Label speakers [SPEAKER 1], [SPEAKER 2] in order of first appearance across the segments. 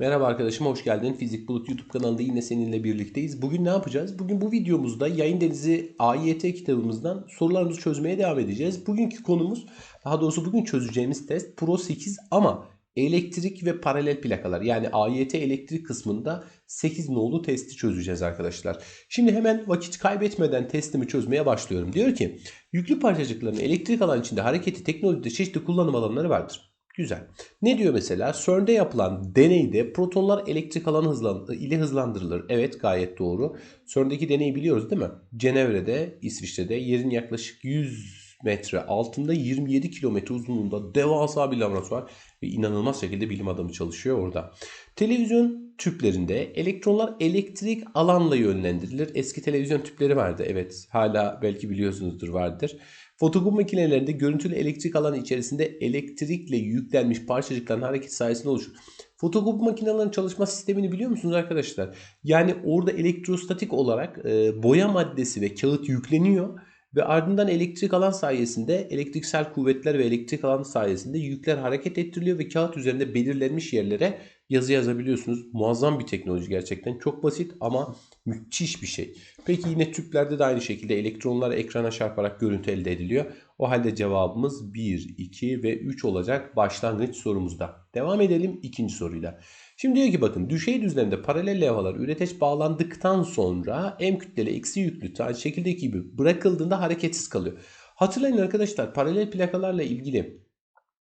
[SPEAKER 1] Merhaba arkadaşım hoş geldin. Fizik Bulut YouTube kanalında yine seninle birlikteyiz. Bugün ne yapacağız? Bugün bu videomuzda Yayın Denizi AYT kitabımızdan sorularımızı çözmeye devam edeceğiz. Bugünkü konumuz daha doğrusu bugün çözeceğimiz test Pro 8 ama elektrik ve paralel plakalar yani AYT elektrik kısmında 8 nolu testi çözeceğiz arkadaşlar. Şimdi hemen vakit kaybetmeden testimi çözmeye başlıyorum. Diyor ki yüklü parçacıkların elektrik alan içinde hareketi teknolojide çeşitli kullanım alanları vardır. Güzel. Ne diyor mesela? CERN'de yapılan deneyde protonlar elektrik alanı hızlan ile hızlandırılır. Evet gayet doğru. CERN'deki deneyi biliyoruz değil mi? Cenevre'de, İsviçre'de yerin yaklaşık 100 metre altında 27 kilometre uzunluğunda devasa bir laboratuvar ve inanılmaz şekilde bilim adamı çalışıyor orada. Televizyon tüplerinde elektronlar elektrik alanla yönlendirilir. Eski televizyon tüpleri vardı. Evet hala belki biliyorsunuzdur vardır. Fotokop makinelerinde görüntülü elektrik alanı içerisinde elektrikle yüklenmiş parçacıkların hareket sayesinde oluşur. Fotokop makinelerinin çalışma sistemini biliyor musunuz arkadaşlar? Yani orada elektrostatik olarak e, boya maddesi ve kağıt yükleniyor ve ardından elektrik alan sayesinde elektriksel kuvvetler ve elektrik alan sayesinde yükler hareket ettiriliyor ve kağıt üzerinde belirlenmiş yerlere yazı yazabiliyorsunuz. Muazzam bir teknoloji gerçekten. Çok basit ama müthiş bir şey. Peki yine tüplerde de aynı şekilde elektronlar ekrana çarparak görüntü elde ediliyor. O halde cevabımız 1, 2 ve 3 olacak başlangıç sorumuzda. Devam edelim ikinci soruyla. Şimdi diyor ki bakın düşey düzlemde paralel levhalar üreteç bağlandıktan sonra M kütleli eksi yüklü şekildeki gibi bırakıldığında hareketsiz kalıyor. Hatırlayın arkadaşlar paralel plakalarla ilgili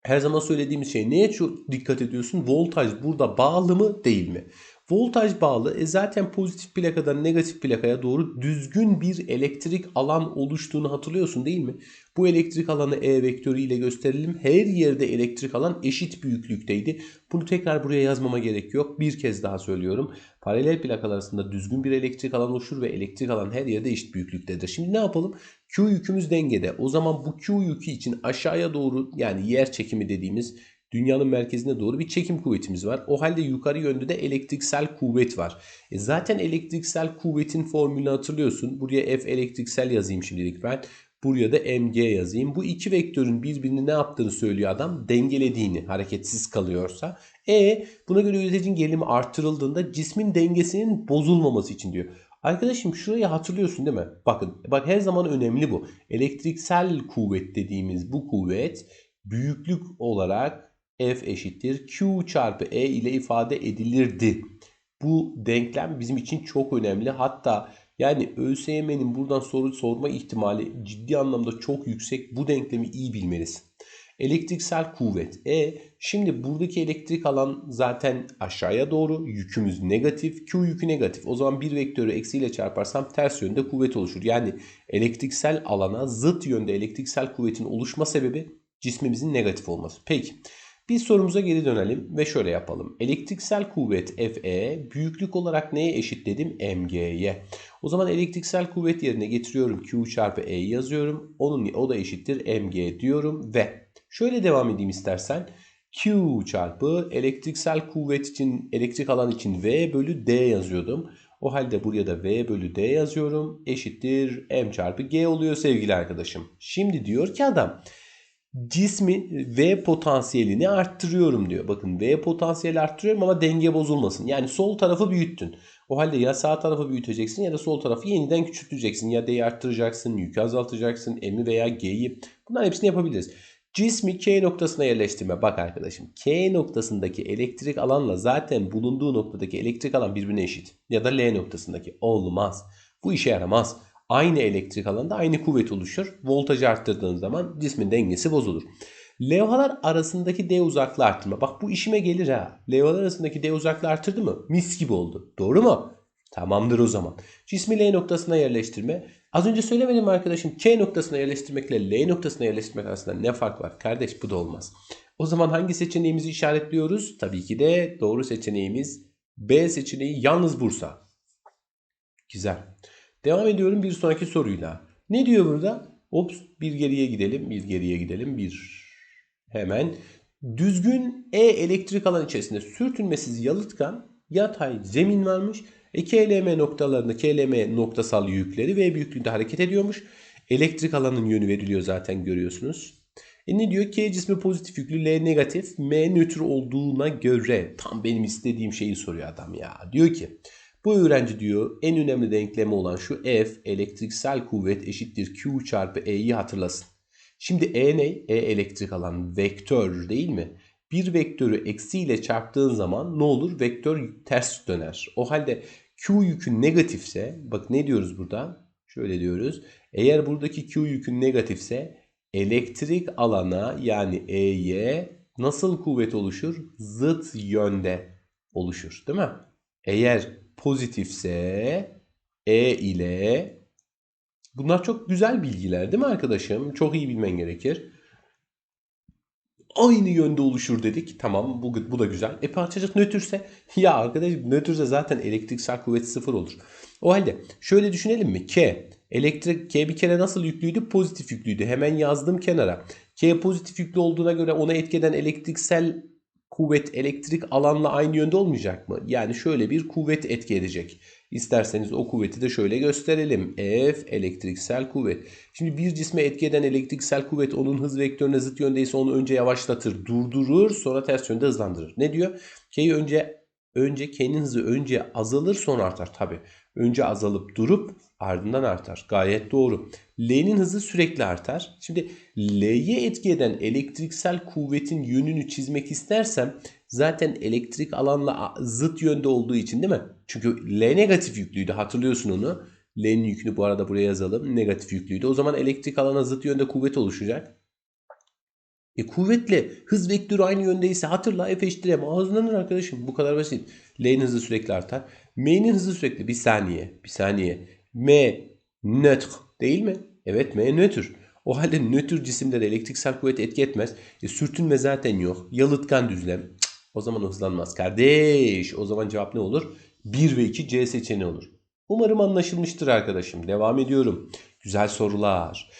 [SPEAKER 1] her zaman söylediğimiz şey neye çok dikkat ediyorsun? Voltaj burada bağlı mı değil mi? Voltaj bağlı e zaten pozitif plakadan negatif plakaya doğru düzgün bir elektrik alan oluştuğunu hatırlıyorsun değil mi? Bu elektrik alanı E vektörü ile gösterelim. Her yerde elektrik alan eşit büyüklükteydi. Bunu tekrar buraya yazmama gerek yok. Bir kez daha söylüyorum. Paralel plakalar arasında düzgün bir elektrik alan oluşur ve elektrik alan her yerde eşit büyüklüktedir. Şimdi ne yapalım? Q yükümüz dengede. O zaman bu Q yükü için aşağıya doğru yani yer çekimi dediğimiz dünyanın merkezine doğru bir çekim kuvvetimiz var. O halde yukarı yönde de elektriksel kuvvet var. E zaten elektriksel kuvvetin formülünü hatırlıyorsun. Buraya F elektriksel yazayım şimdilik ben. Buraya da mg yazayım. Bu iki vektörün birbirini ne yaptığını söylüyor adam. Dengelediğini hareketsiz kalıyorsa. E buna göre üreticinin gerilimi artırıldığında cismin dengesinin bozulmaması için diyor. Arkadaşım şurayı hatırlıyorsun değil mi? Bakın bak her zaman önemli bu. Elektriksel kuvvet dediğimiz bu kuvvet büyüklük olarak F eşittir Q çarpı E ile ifade edilirdi. Bu denklem bizim için çok önemli. Hatta yani ÖSYM'nin buradan soru sorma ihtimali ciddi anlamda çok yüksek. Bu denklemi iyi bilmelisin. Elektriksel kuvvet E. Şimdi buradaki elektrik alan zaten aşağıya doğru. Yükümüz negatif. Q yükü negatif. O zaman bir vektörü eksiyle çarparsam ters yönde kuvvet oluşur. Yani elektriksel alana zıt yönde elektriksel kuvvetin oluşma sebebi cismimizin negatif olması. Peki. Bir sorumuza geri dönelim ve şöyle yapalım. Elektriksel kuvvet Fe büyüklük olarak neye eşit dedim? mg'ye. O zaman elektriksel kuvvet yerine getiriyorum. Q çarpı E yazıyorum. Onun o da eşittir mg diyorum ve şöyle devam edeyim istersen. Q çarpı elektriksel kuvvet için elektrik alan için V bölü D yazıyordum. O halde buraya da V bölü D yazıyorum. Eşittir M çarpı G oluyor sevgili arkadaşım. Şimdi diyor ki adam cismi V potansiyelini arttırıyorum diyor. Bakın V potansiyeli arttırıyorum ama denge bozulmasın. Yani sol tarafı büyüttün. O halde ya sağ tarafı büyüteceksin ya da sol tarafı yeniden küçülteceksin. Ya D'yi arttıracaksın, yükü azaltacaksın, M'i veya G'yi. Bunların hepsini yapabiliriz. Cismi K noktasına yerleştirme. Bak arkadaşım K noktasındaki elektrik alanla zaten bulunduğu noktadaki elektrik alan birbirine eşit. Ya da L noktasındaki. Olmaz. Bu işe yaramaz aynı elektrik alanda aynı kuvvet oluşur. Voltajı arttırdığın zaman cismin dengesi bozulur. Levhalar arasındaki D uzaklığı arttırma. Bak bu işime gelir ha. Levhalar arasındaki D uzaklığı arttırdı mı? Mis gibi oldu. Doğru mu? Tamamdır o zaman. Cismi L noktasına yerleştirme. Az önce söylemedim arkadaşım. K noktasına yerleştirmekle L noktasına yerleştirmek arasında ne fark var? Kardeş bu da olmaz. O zaman hangi seçeneğimizi işaretliyoruz? Tabii ki de doğru seçeneğimiz B seçeneği yalnız Bursa. Güzel. Devam ediyorum bir sonraki soruyla. Ne diyor burada? Ops bir geriye gidelim, bir geriye gidelim, bir hemen. Düzgün E elektrik alan içerisinde sürtünmesiz yalıtkan yatay zemin varmış. E, KLM noktalarında KLM noktasal yükleri V büyüklüğünde hareket ediyormuş. Elektrik alanın yönü veriliyor zaten görüyorsunuz. E ne diyor? K cismi pozitif yüklü, L negatif, M nötr olduğuna göre tam benim istediğim şeyi soruyor adam ya. Diyor ki bu öğrenci diyor en önemli denklemi olan şu F elektriksel kuvvet eşittir Q çarpı E'yi hatırlasın. Şimdi E ne? E elektrik alan vektör değil mi? Bir vektörü eksiyle çarptığın zaman ne olur? Vektör ters döner. O halde Q yükü negatifse bak ne diyoruz burada? Şöyle diyoruz. Eğer buradaki Q yükü negatifse elektrik alana yani E'ye nasıl kuvvet oluşur? Zıt yönde oluşur değil mi? Eğer pozitifse E ile bunlar çok güzel bilgiler değil mi arkadaşım? Çok iyi bilmen gerekir. Aynı yönde oluşur dedik. Tamam bu, bu da güzel. E parçacık nötrse ya arkadaşım nötrse zaten elektriksel kuvvet sıfır olur. O halde şöyle düşünelim mi? K elektrik K bir kere nasıl yüklüydü? Pozitif yüklüydü. Hemen yazdım kenara. K pozitif yüklü olduğuna göre ona etkeden elektriksel kuvvet elektrik alanla aynı yönde olmayacak mı? Yani şöyle bir kuvvet etki edecek. İsterseniz o kuvveti de şöyle gösterelim. F elektriksel kuvvet. Şimdi bir cisme etki eden elektriksel kuvvet onun hız vektörüne zıt yöndeyse onu önce yavaşlatır, durdurur, sonra ters yönde hızlandırır. Ne diyor? K'yi önce önce K'nin hızı önce azalır sonra artar tabi. Önce azalıp durup ardından artar. Gayet doğru. L'nin hızı sürekli artar. Şimdi L'ye etki eden elektriksel kuvvetin yönünü çizmek istersem zaten elektrik alanla zıt yönde olduğu için değil mi? Çünkü L negatif yüklüydü hatırlıyorsun onu. L'nin yükünü bu arada buraya yazalım. Negatif yüklüydü. O zaman elektrik alana zıt yönde kuvvet oluşacak. E kuvvetle hız vektörü aynı yöndeyse hatırla F eşittir M. Ağzındanır arkadaşım. Bu kadar basit. L'nin hızı sürekli artar. M'nin hızı sürekli. Bir saniye. Bir saniye. M nötr değil mi? Evet M nötr. O halde nötr cisimlere elektriksel kuvvet etki etmez. E, sürtünme zaten yok. Yalıtkan düzlem. O zaman hızlanmaz kardeş. O zaman cevap ne olur? 1 ve 2 C seçeneği olur. Umarım anlaşılmıştır arkadaşım. Devam ediyorum. Güzel sorular.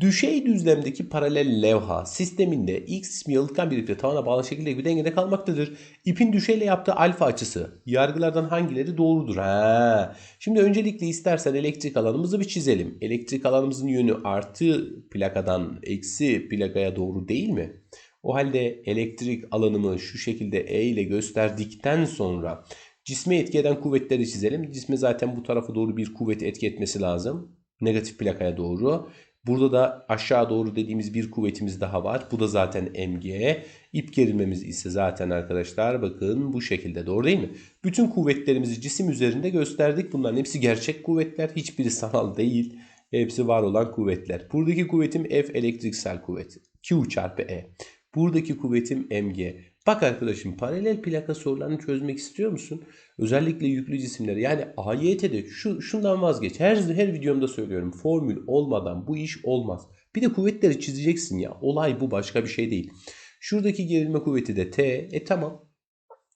[SPEAKER 1] Düşey düzlemdeki paralel levha sisteminde X ismi yalıtkan bir iple tavana bağlı şekilde bir dengede kalmaktadır. İpin düşeyle yaptığı alfa açısı yargılardan hangileri doğrudur? Ha. Şimdi öncelikle istersen elektrik alanımızı bir çizelim. Elektrik alanımızın yönü artı plakadan eksi plakaya doğru değil mi? O halde elektrik alanımı şu şekilde E ile gösterdikten sonra cisme etki eden kuvvetleri çizelim. Cisme zaten bu tarafa doğru bir kuvvet etki etmesi lazım. Negatif plakaya doğru. Burada da aşağı doğru dediğimiz bir kuvvetimiz daha var. Bu da zaten mg. İp gerilmemiz ise zaten arkadaşlar bakın bu şekilde doğru değil mi? Bütün kuvvetlerimizi cisim üzerinde gösterdik. Bunların hepsi gerçek kuvvetler. Hiçbiri sanal değil. Hepsi var olan kuvvetler. Buradaki kuvvetim F elektriksel kuvvet. Q çarpı E. Buradaki kuvvetim mg. Bak arkadaşım paralel plaka sorularını çözmek istiyor musun? Özellikle yüklü cisimleri yani AYT'de şu, şundan vazgeç. Her, her videomda söylüyorum formül olmadan bu iş olmaz. Bir de kuvvetleri çizeceksin ya. Olay bu başka bir şey değil. Şuradaki gerilme kuvveti de T. E tamam.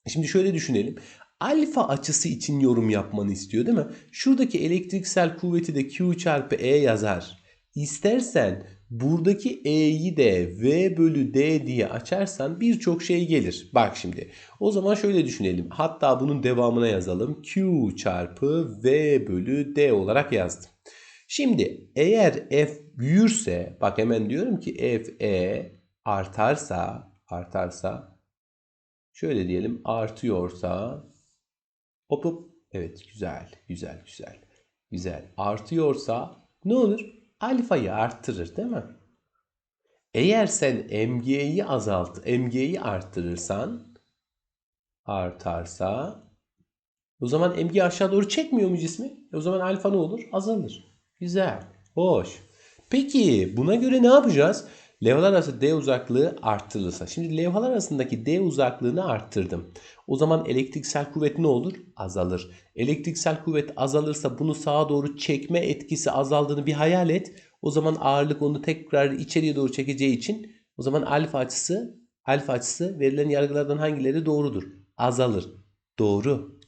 [SPEAKER 1] Şimdi şöyle düşünelim. Alfa açısı için yorum yapmanı istiyor değil mi? Şuradaki elektriksel kuvveti de Q çarpı E yazar. İstersen buradaki E'yi de V bölü D diye açarsan birçok şey gelir. Bak şimdi o zaman şöyle düşünelim. Hatta bunun devamına yazalım. Q çarpı V bölü D olarak yazdım. Şimdi eğer F büyürse bak hemen diyorum ki F E artarsa artarsa şöyle diyelim artıyorsa hop hop evet güzel güzel güzel güzel artıyorsa ne olur? Alfayı arttırır değil mi? Eğer sen mg'yi azalt, mg'yi arttırırsan artarsa o zaman mg aşağı doğru çekmiyor mu cismi? E o zaman alfa ne olur? Azalır. Güzel. Hoş. Peki buna göre ne yapacağız? Levhalar arası D uzaklığı arttırılırsa. Şimdi levhalar arasındaki D uzaklığını arttırdım. O zaman elektriksel kuvvet ne olur? Azalır. Elektriksel kuvvet azalırsa bunu sağa doğru çekme etkisi azaldığını bir hayal et. O zaman ağırlık onu tekrar içeriye doğru çekeceği için o zaman alfa açısı alfa açısı verilen yargılardan hangileri doğrudur? Azalır. Doğru.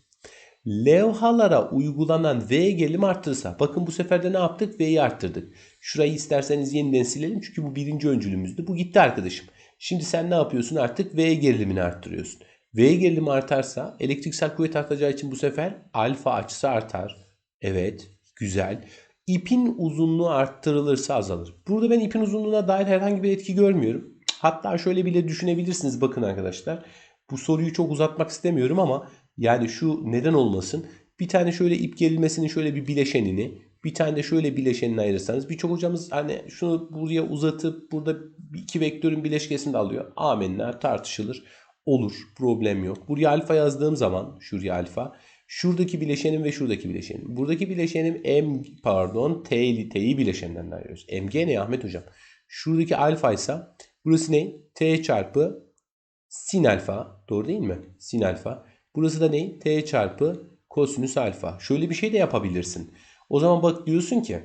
[SPEAKER 1] Levhalara uygulanan V gerilim arttırırsa bakın bu sefer de ne yaptık? V'yi arttırdık. Şurayı isterseniz yeniden silelim çünkü bu birinci öncülümüzdü. Bu gitti arkadaşım. Şimdi sen ne yapıyorsun artık? V gerilimini arttırıyorsun. V gerilimi artarsa elektriksel kuvvet artacağı için bu sefer alfa açısı artar. Evet güzel. ipin uzunluğu arttırılırsa azalır. Burada ben ipin uzunluğuna dair herhangi bir etki görmüyorum. Hatta şöyle bile düşünebilirsiniz bakın arkadaşlar. Bu soruyu çok uzatmak istemiyorum ama yani şu neden olmasın? Bir tane şöyle ip gerilmesinin şöyle bir bileşenini, bir tane de şöyle bileşenini ayırırsanız birçok hocamız hani şunu buraya uzatıp burada iki vektörün bileşkesini de alıyor. Amenna tartışılır. Olur. Problem yok. Buraya alfa yazdığım zaman şuraya alfa. Şuradaki bileşenim ve şuradaki bileşenim. Buradaki bileşenim M pardon T'li T'yi bileşeninden ayırıyoruz. MG ne Ahmet hocam? Şuradaki alfa ise burası ne? T çarpı sin alfa. Doğru değil mi? Sin alfa. Burası da ne? T çarpı kosinüs alfa. Şöyle bir şey de yapabilirsin. O zaman bak diyorsun ki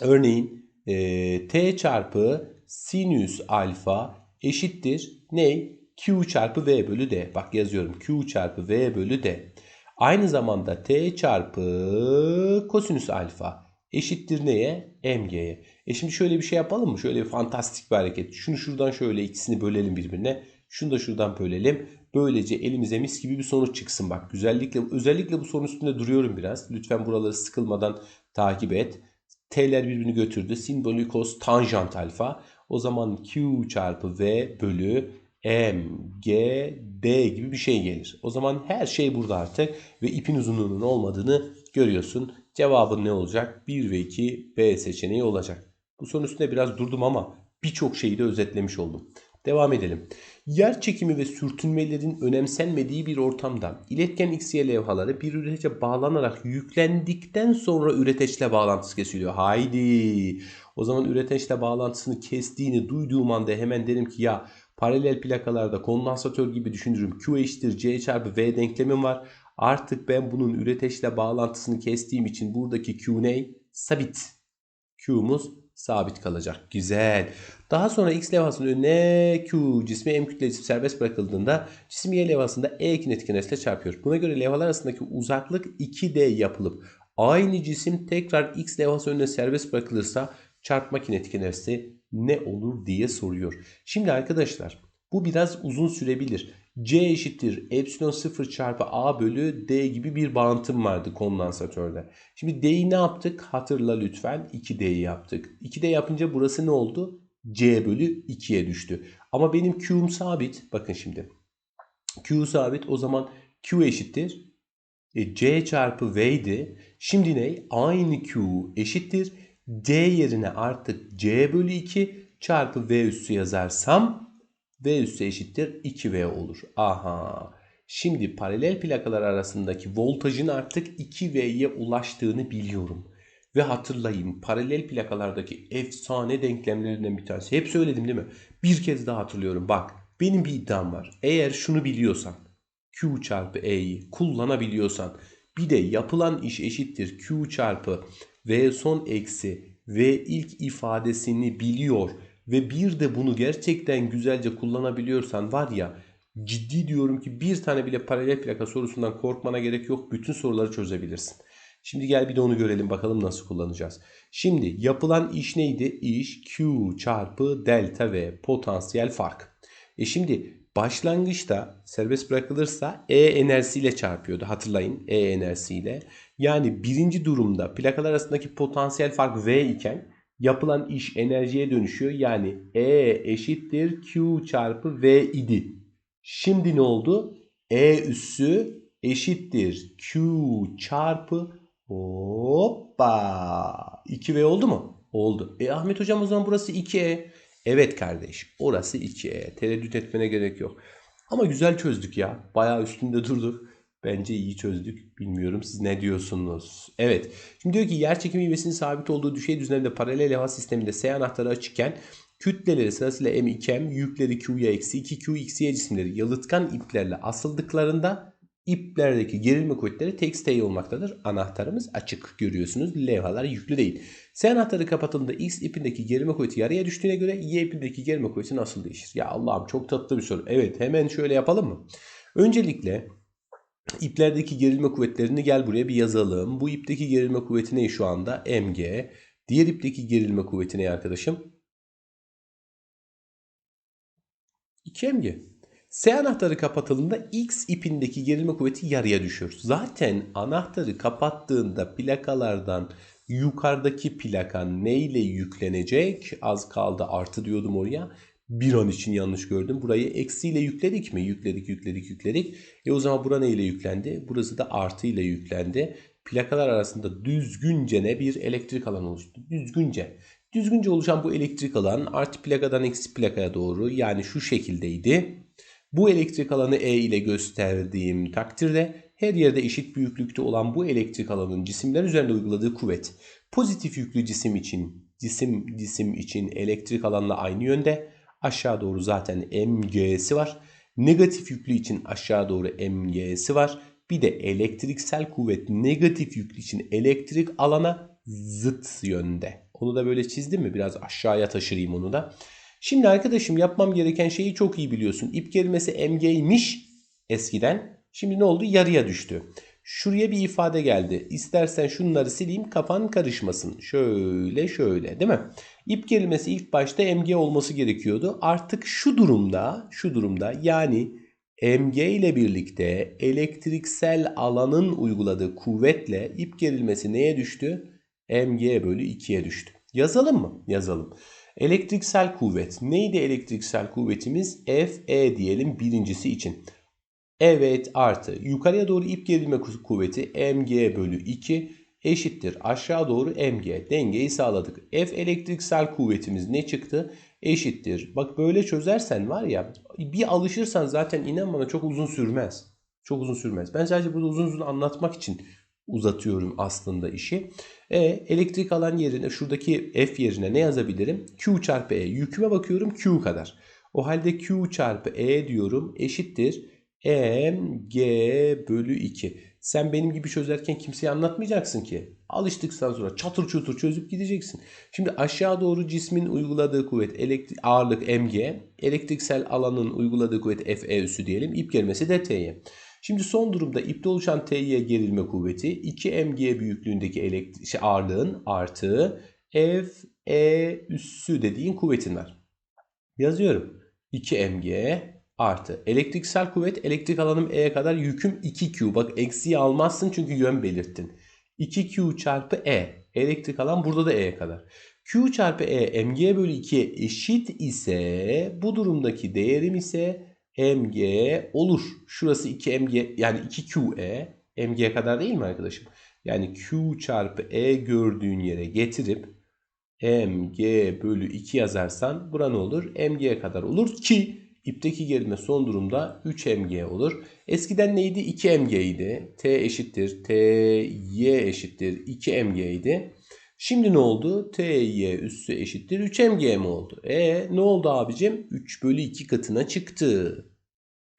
[SPEAKER 1] örneğin e, T çarpı sinüs alfa eşittir ne? Q çarpı V bölü D. Bak yazıyorum. Q çarpı V bölü D. Aynı zamanda T çarpı kosinüs alfa eşittir neye? MG'ye. E şimdi şöyle bir şey yapalım mı? Şöyle bir fantastik bir hareket. Şunu şuradan şöyle ikisini bölelim birbirine. Şunu da şuradan bölelim. Böylece elimize mis gibi bir sonuç çıksın. Bak güzellikle özellikle bu sorunun üstünde duruyorum biraz. Lütfen buraları sıkılmadan takip et. T'ler birbirini götürdü. Sin bölü tanjant alfa. O zaman Q çarpı V bölü M, G, D gibi bir şey gelir. O zaman her şey burada artık ve ipin uzunluğunun olmadığını görüyorsun. Cevabın ne olacak? 1 ve 2 B seçeneği olacak. Bu sorunun üstünde biraz durdum ama birçok şeyi de özetlemiş oldum. Devam edelim. Yer çekimi ve sürtünmelerin önemsenmediği bir ortamda iletken XY levhaları bir üretece bağlanarak yüklendikten sonra üreteçle bağlantısı kesiliyor. Haydi. O zaman üreteçle bağlantısını kestiğini duyduğum anda hemen derim ki ya paralel plakalarda kondansatör gibi düşünürüm. Q eşittir C çarpı V denklemim var. Artık ben bunun üreteçle bağlantısını kestiğim için buradaki Q ne? Sabit. Q'muz sabit kalacak. Güzel. Daha sonra X levhasının önüne Q cismi M kütle cisim serbest bırakıldığında cisim Y levhasında E kinetik enerjisiyle çarpıyor. Buna göre levhalar arasındaki uzaklık 2D yapılıp aynı cisim tekrar X levhası önüne serbest bırakılırsa çarpma kinetik enerjisi ne olur diye soruyor. Şimdi arkadaşlar bu biraz uzun sürebilir. C eşittir epsilon 0 çarpı A bölü D gibi bir bağıntım vardı kondansatörde. Şimdi D'yi ne yaptık? Hatırla lütfen 2D'yi yaptık. 2D yapınca burası ne oldu? C bölü 2'ye düştü. Ama benim Q'um sabit. Bakın şimdi. Q sabit o zaman Q eşittir. E, C çarpı V'ydi. Şimdi ne? Aynı Q eşittir. D yerine artık C bölü 2 çarpı V üssü yazarsam V üssü eşittir 2V olur. Aha. Şimdi paralel plakalar arasındaki voltajın artık 2V'ye ulaştığını biliyorum. Ve hatırlayın paralel plakalardaki efsane denklemlerinden bir tanesi. Hep söyledim değil mi? Bir kez daha hatırlıyorum. Bak benim bir iddiam var. Eğer şunu biliyorsan Q çarpı E'yi kullanabiliyorsan bir de yapılan iş eşittir Q çarpı V son eksi V ilk ifadesini biliyor ve bir de bunu gerçekten güzelce kullanabiliyorsan var ya ciddi diyorum ki bir tane bile paralel plaka sorusundan korkmana gerek yok. Bütün soruları çözebilirsin. Şimdi gel bir de onu görelim bakalım nasıl kullanacağız. Şimdi yapılan iş neydi? İş Q çarpı delta V potansiyel fark. E şimdi başlangıçta serbest bırakılırsa E enerjisiyle çarpıyordu hatırlayın E enerjisiyle. Yani birinci durumda plakalar arasındaki potansiyel fark V iken yapılan iş enerjiye dönüşüyor. Yani E eşittir Q çarpı V idi. Şimdi ne oldu? E üssü eşittir Q çarpı hoppa 2V oldu mu? Oldu. E Ahmet hocam o zaman burası 2E. Evet kardeş orası 2E. Tereddüt etmene gerek yok. Ama güzel çözdük ya. Bayağı üstünde durduk. Bence iyi çözdük. Bilmiyorum siz ne diyorsunuz? Evet. Şimdi diyor ki yer çekimi ivmesinin sabit olduğu düşey düzlemde paralel levha sisteminde S anahtarı açıkken kütleleri sırasıyla M2M, yükleri Q'ya eksi 2Q, XY cisimleri yalıtkan iplerle asıldıklarında iplerdeki gerilme kuvvetleri tek T olmaktadır. Anahtarımız açık görüyorsunuz. Levhalar yüklü değil. S anahtarı kapatıldığında X ipindeki gerilme kuvveti yarıya düştüğüne göre Y ipindeki gerilme kuvveti nasıl değişir? Ya Allah'ım çok tatlı bir soru. Evet hemen şöyle yapalım mı? Öncelikle İplerdeki gerilme kuvvetlerini gel buraya bir yazalım. Bu ipteki gerilme kuvveti ne şu anda? Mg. Diğer ipteki gerilme kuvveti ne arkadaşım? 2mg. S anahtarı kapatıldığında X ipindeki gerilme kuvveti yarıya düşüyor. Zaten anahtarı kapattığında plakalardan yukarıdaki plaka neyle yüklenecek? Az kaldı artı diyordum oraya. Bir an için yanlış gördüm. Burayı eksiyle yükledik mi? Yükledik, yükledik, yükledik. E o zaman bura neyle yüklendi? Burası da artı ile yüklendi. Plakalar arasında düzgünce ne bir elektrik alanı oluştu. Düzgünce. Düzgünce oluşan bu elektrik alan artı plakadan eksi plakaya doğru yani şu şekildeydi. Bu elektrik alanı E ile gösterdiğim takdirde her yerde eşit büyüklükte olan bu elektrik alanının cisimler üzerinde uyguladığı kuvvet pozitif yüklü cisim için cisim cisim için elektrik alanla aynı yönde aşağı doğru zaten mg'si var. Negatif yüklü için aşağı doğru mg'si var. Bir de elektriksel kuvvet negatif yüklü için elektrik alana zıt yönde. Onu da böyle çizdim mi? Biraz aşağıya taşırayım onu da. Şimdi arkadaşım yapmam gereken şeyi çok iyi biliyorsun. İp gerilmesi mg'ymiş eskiden. Şimdi ne oldu? Yarıya düştü. Şuraya bir ifade geldi. İstersen şunları sileyim kafan karışmasın. Şöyle şöyle değil mi? İp gerilmesi ilk başta mg olması gerekiyordu. Artık şu durumda, şu durumda yani mg ile birlikte elektriksel alanın uyguladığı kuvvetle ip gerilmesi neye düştü? mg bölü 2'ye düştü. Yazalım mı? Yazalım. Elektriksel kuvvet. Neydi elektriksel kuvvetimiz? Fe diyelim birincisi için. Evet artı yukarıya doğru ip gerilme kuvveti mg bölü 2 eşittir. Aşağı doğru mg dengeyi sağladık. F elektriksel kuvvetimiz ne çıktı? Eşittir. Bak böyle çözersen var ya bir alışırsan zaten inan bana çok uzun sürmez. Çok uzun sürmez. Ben sadece burada uzun uzun anlatmak için uzatıyorum aslında işi. E, elektrik alan yerine şuradaki F yerine ne yazabilirim? Q çarpı E. Yüküme bakıyorum Q kadar. O halde Q çarpı E diyorum eşittir. Mg bölü 2. Sen benim gibi çözerken kimseye anlatmayacaksın ki. Alıştıktan sonra çatır çutur çözüp gideceksin. Şimdi aşağı doğru cismin uyguladığı kuvvet elektrik ağırlık mg, elektriksel alanın uyguladığı kuvvet fe üssü diyelim. İp gelmesi de t'ye. Şimdi son durumda ipte oluşan T'ye gerilme kuvveti 2 mg büyüklüğündeki elektrik, şey, ağırlığın artı F E üssü dediğin kuvvetin var. Yazıyorum. 2 mg artı elektriksel kuvvet elektrik alanım E'ye kadar yüküm 2Q. Bak eksiği almazsın çünkü yön belirttin. 2Q çarpı E. Elektrik alan burada da E'ye kadar. Q çarpı E mg bölü 2'ye eşit ise bu durumdaki değerim ise mg olur. Şurası 2 mg yani 2qe mg'ye kadar değil mi arkadaşım? Yani q çarpı e gördüğün yere getirip mg bölü 2 yazarsan bura ne olur? mg'ye kadar olur ki ipteki gerilme son durumda 3 mg olur. Eskiden neydi? 2 mg idi. t eşittir. t y eşittir. 2 mg idi. Şimdi ne oldu? TY üssü eşittir 3MG mi oldu? E ne oldu abicim? 3 bölü 2 katına çıktı.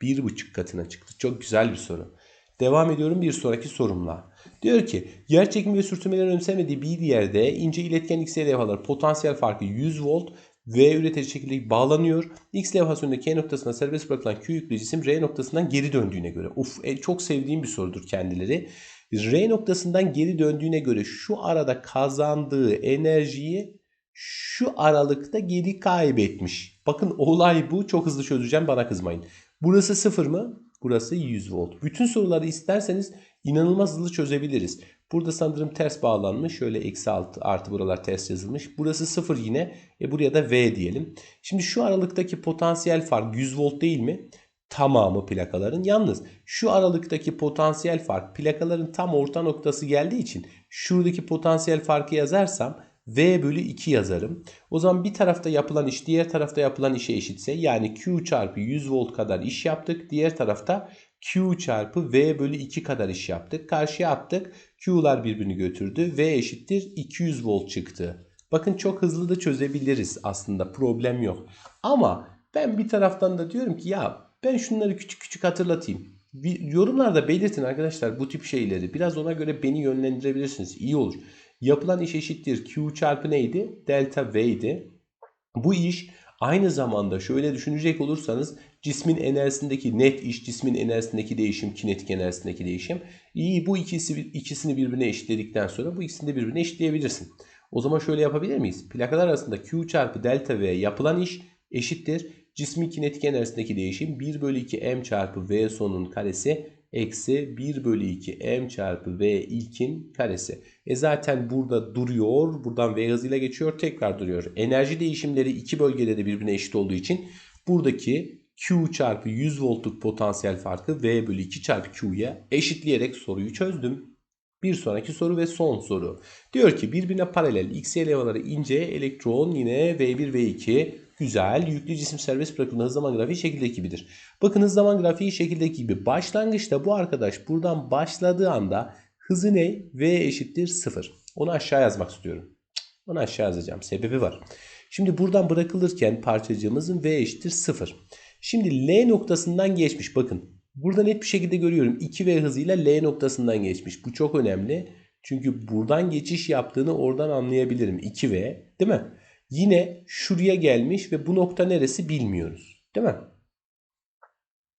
[SPEAKER 1] 1,5 katına çıktı. Çok güzel bir soru. Devam ediyorum bir sonraki sorumla. Diyor ki yer çekimi ve sürtünmelerin önemsemediği bir yerde ince iletken X levhalar potansiyel farkı 100 volt V üretici şekilde bağlanıyor. X levhasında K noktasına serbest bırakılan Q yüklü cisim R noktasından geri döndüğüne göre. Uf e, çok sevdiğim bir sorudur kendileri. R noktasından geri döndüğüne göre şu arada kazandığı enerjiyi şu aralıkta geri kaybetmiş. Bakın olay bu. Çok hızlı çözeceğim bana kızmayın. Burası 0 mı? Burası 100 volt. Bütün soruları isterseniz inanılmaz hızlı çözebiliriz. Burada sanırım ters bağlanmış. Şöyle eksi altı artı buralar ters yazılmış. Burası 0 yine. E buraya da V diyelim. Şimdi şu aralıktaki potansiyel fark 100 volt değil mi? Tamamı plakaların. Yalnız şu aralıktaki potansiyel fark plakaların tam orta noktası geldiği için şuradaki potansiyel farkı yazarsam V bölü 2 yazarım. O zaman bir tarafta yapılan iş diğer tarafta yapılan işe eşitse yani Q çarpı 100 volt kadar iş yaptık. Diğer tarafta Q çarpı V bölü 2 kadar iş yaptık. Karşıya attık. Q'lar birbirini götürdü. V eşittir 200 volt çıktı. Bakın çok hızlı da çözebiliriz aslında problem yok. Ama ben bir taraftan da diyorum ki ya ben şunları küçük küçük hatırlatayım. Bir, yorumlarda belirtin arkadaşlar bu tip şeyleri. Biraz ona göre beni yönlendirebilirsiniz. İyi olur. Yapılan iş eşittir. Q çarpı neydi? Delta V idi. Bu iş aynı zamanda şöyle düşünecek olursanız cismin enerjisindeki net iş, cismin enerjisindeki değişim, kinetik enerjisindeki değişim. İyi bu ikisi ikisini birbirine eşitledikten sonra bu ikisini de birbirine eşitleyebilirsin. O zaman şöyle yapabilir miyiz? Plakalar arasında Q çarpı delta V yapılan iş eşittir. Cismin kinetik enerjisindeki değişim 1 bölü 2 m çarpı V sonun karesi eksi 1 bölü 2 m çarpı v ilkin karesi. E zaten burada duruyor. Buradan v hızıyla geçiyor. Tekrar duruyor. Enerji değişimleri iki bölgede de birbirine eşit olduğu için buradaki Q çarpı 100 voltluk potansiyel farkı V bölü 2 çarpı Q'ya eşitleyerek soruyu çözdüm. Bir sonraki soru ve son soru. Diyor ki birbirine paralel X elemanları ince elektron yine V1 V2 güzel yüklü cisim serbest hız zaman grafiği şekildeki gibidir. Bakın zaman grafiği şekildeki gibi. Başlangıçta bu arkadaş buradan başladığı anda hızı ne? V eşittir 0. Onu aşağı yazmak istiyorum. Onu aşağı yazacağım. Sebebi var. Şimdi buradan bırakılırken parçacığımızın V eşittir 0. Şimdi L noktasından geçmiş. Bakın burada net bir şekilde görüyorum. 2V hızıyla L noktasından geçmiş. Bu çok önemli. Çünkü buradan geçiş yaptığını oradan anlayabilirim. 2V değil mi? Yine şuraya gelmiş ve bu nokta neresi bilmiyoruz. Değil mi?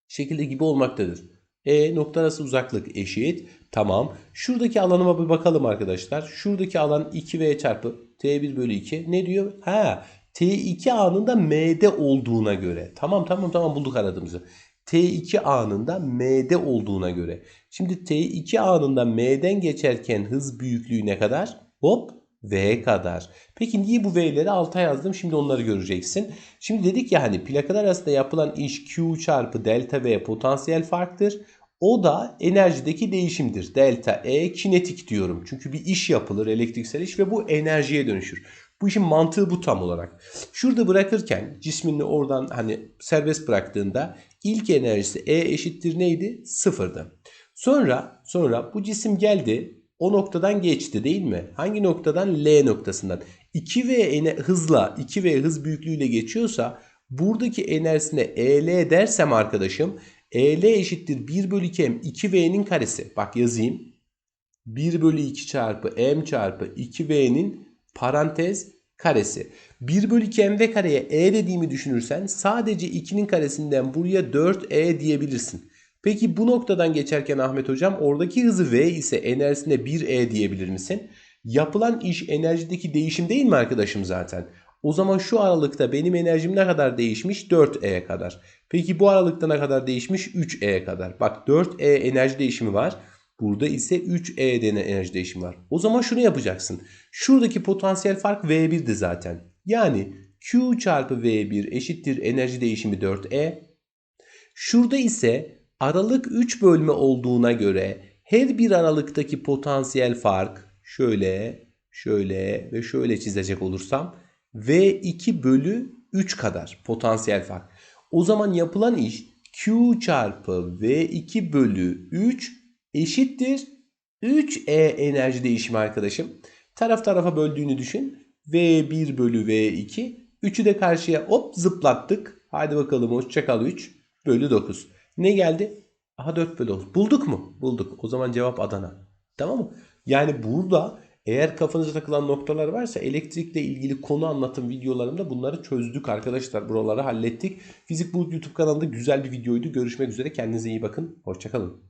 [SPEAKER 1] Şekilde gibi olmaktadır. E nokta arası uzaklık eşit. Tamam. Şuradaki alanıma bir bakalım arkadaşlar. Şuradaki alan 2V çarpı T1 bölü 2. Ne diyor? Ha T2 anında M'de olduğuna göre. Tamam tamam tamam bulduk aradığımızı. T2 anında M'de olduğuna göre. Şimdi T2 anında M'den geçerken hız büyüklüğü ne kadar? Hop V kadar. Peki niye bu V'leri alta yazdım? Şimdi onları göreceksin. Şimdi dedik ya hani plakalar arasında yapılan iş Q çarpı delta V potansiyel farktır. O da enerjideki değişimdir. Delta E kinetik diyorum. Çünkü bir iş yapılır elektriksel iş ve bu enerjiye dönüşür. Bu işin mantığı bu tam olarak. Şurada bırakırken cismini oradan hani serbest bıraktığında ilk enerjisi E eşittir neydi? Sıfırdı. Sonra sonra bu cisim geldi o noktadan geçti değil mi? Hangi noktadan? L noktasından. 2V hızla 2V hız büyüklüğüyle geçiyorsa buradaki enerjisine EL dersem arkadaşım EL eşittir 1 bölü 2 m 2V'nin karesi. Bak yazayım. 1 bölü 2 çarpı m çarpı 2V'nin parantez karesi. 1 bölü 2 mv kareye e dediğimi düşünürsen sadece 2'nin karesinden buraya 4e diyebilirsin. Peki bu noktadan geçerken Ahmet hocam oradaki hızı v ise enerjisine 1e diyebilir misin? Yapılan iş enerjideki değişim değil mi arkadaşım zaten? O zaman şu aralıkta benim enerjim ne kadar değişmiş? 4e kadar. Peki bu aralıkta ne kadar değişmiş? 3e kadar. Bak 4e enerji değişimi var. Burada ise 3E denen enerji değişimi var. O zaman şunu yapacaksın. Şuradaki potansiyel fark V1'di zaten. Yani Q çarpı V1 eşittir enerji değişimi 4E. Şurada ise aralık 3 bölme olduğuna göre her bir aralıktaki potansiyel fark şöyle, şöyle ve şöyle çizecek olursam V2 bölü 3 kadar potansiyel fark. O zaman yapılan iş Q çarpı V2 bölü 3 eşittir 3E enerji değişimi arkadaşım. Taraf tarafa böldüğünü düşün. V1 bölü V2. 3'ü de karşıya hop zıplattık. Hadi bakalım hoşçakal 3 bölü 9. Ne geldi? Aha 4 bölü 9. Bulduk mu? Bulduk. O zaman cevap Adana. Tamam mı? Yani burada eğer kafanıza takılan noktalar varsa elektrikle ilgili konu anlatım videolarımda bunları çözdük arkadaşlar. Buraları hallettik. Fizik Bulut YouTube kanalında güzel bir videoydu. Görüşmek üzere. Kendinize iyi bakın. Hoşçakalın.